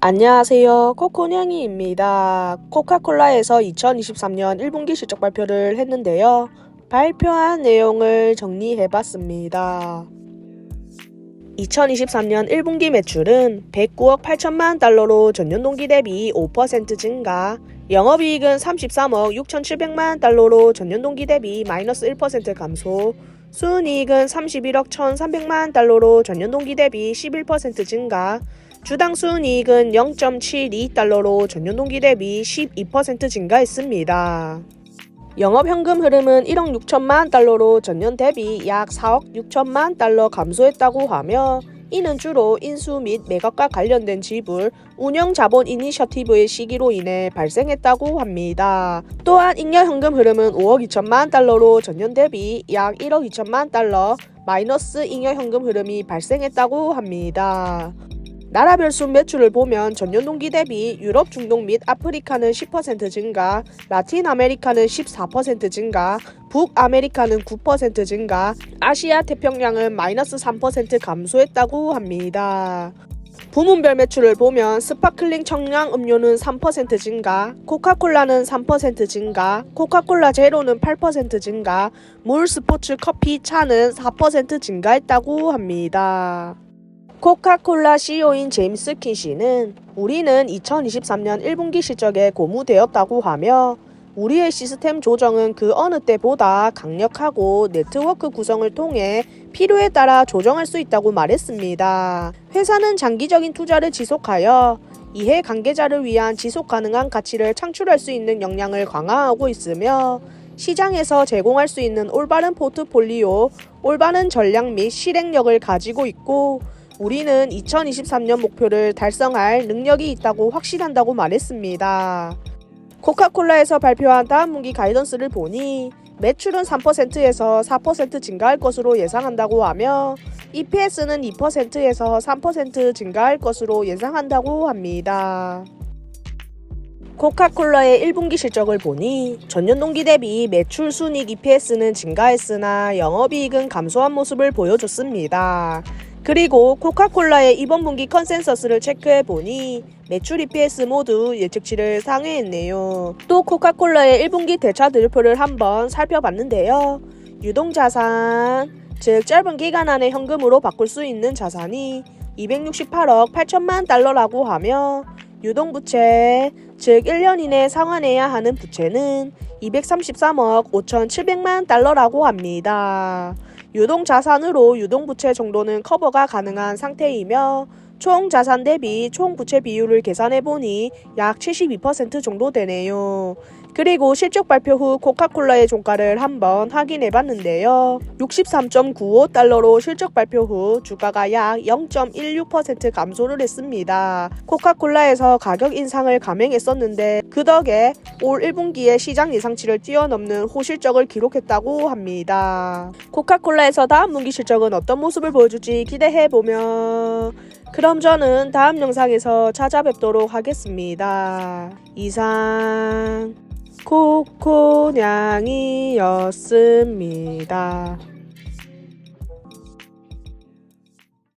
안녕하세요. 코코냥이입니다. 코카콜라에서 2023년 1분기 실적 발표를 했는데요. 발표한 내용을 정리해봤습니다. 2023년 1분기 매출은 109억 8천만 달러로 전년 동기 대비 5% 증가, 영업이익은 33억 6,700만 달러로 전년 동기 대비 마이너스 1% 감소, 순이익은 31억 1,300만 달러로 전년 동기 대비 11% 증가, 주당 순이익은 0.72달러로 전년 동기 대비 12% 증가했습니다. 영업현금 흐름은 1억 6천만 달러로 전년 대비 약 4억 6천만 달러 감소했다고 하며 이는 주로 인수 및 매각과 관련된 지불, 운영 자본 이니셔티브의 시기로 인해 발생했다고 합니다. 또한 잉여 현금 흐름은 5억 2천만 달러로 전년 대비 약 1억 2천만 달러 마이너스 잉여 현금 흐름이 발생했다고 합니다. 나라별 순 매출을 보면 전년 동기 대비 유럽, 중동 및 아프리카는 10% 증가, 라틴 아메리카는 14% 증가, 북아메리카는 9% 증가, 아시아 태평양은 마이너스 3% 감소했다고 합니다. 부문별 매출을 보면 스파클링 청량 음료는 3% 증가, 코카콜라는 3% 증가, 코카콜라 제로는 8% 증가, 물, 스포츠, 커피, 차는 4% 증가했다고 합니다. 코카콜라 CEO인 제임스 킨시는 우리는 2023년 1분기 실적에 고무되었다고 하며 우리의 시스템 조정은 그 어느 때보다 강력하고 네트워크 구성을 통해 필요에 따라 조정할 수 있다고 말했습니다. 회사는 장기적인 투자를 지속하여 이해 관계자를 위한 지속 가능한 가치를 창출할 수 있는 역량을 강화하고 있으며 시장에서 제공할 수 있는 올바른 포트폴리오, 올바른 전략 및 실행력을 가지고 있고 우리는 2023년 목표를 달성할 능력이 있다고 확신한다고 말했습니다. 코카콜라에서 발표한 다음 분기 가이던스를 보니 매출은 3%에서 4% 증가할 것으로 예상한다고 하며 EPS는 2%에서 3% 증가할 것으로 예상한다고 합니다. 코카콜라의 1분기 실적을 보니 전년 동기 대비 매출 순익 EPS는 증가했으나 영업이익은 감소한 모습을 보여줬습니다. 그리고 코카콜라의 이번 분기 컨센서스를 체크해 보니 매출 EPS 모두 예측치를 상회했네요. 또 코카콜라의 1분기 대차 들표를 한번 살펴봤는데요. 유동자산, 즉 짧은 기간 안에 현금으로 바꿀 수 있는 자산이 268억 8천만 달러라고 하며 유동부채, 즉 1년 이내 상환해야 하는 부채는 233억 5,700만 달러라고 합니다. 유동 자산으로 유동 부채 정도는 커버가 가능한 상태이며 총 자산 대비 총 부채 비율을 계산해 보니 약 72% 정도 되네요. 그리고 실적 발표 후 코카콜라의 종가를 한번 확인해 봤는데요. 63.95달러로 실적 발표 후 주가가 약 0.16% 감소를 했습니다. 코카콜라에서 가격 인상을 감행했었는데 그 덕에 올 1분기에 시장 예상치를 뛰어넘는 호실적을 기록했다고 합니다. 코카콜라에서 다음 분기 실적은 어떤 모습을 보여줄지 기대해 보면 그럼 저는 다음 영상에서 찾아뵙도록 하겠습니다. 이상 코코냥이었습니다.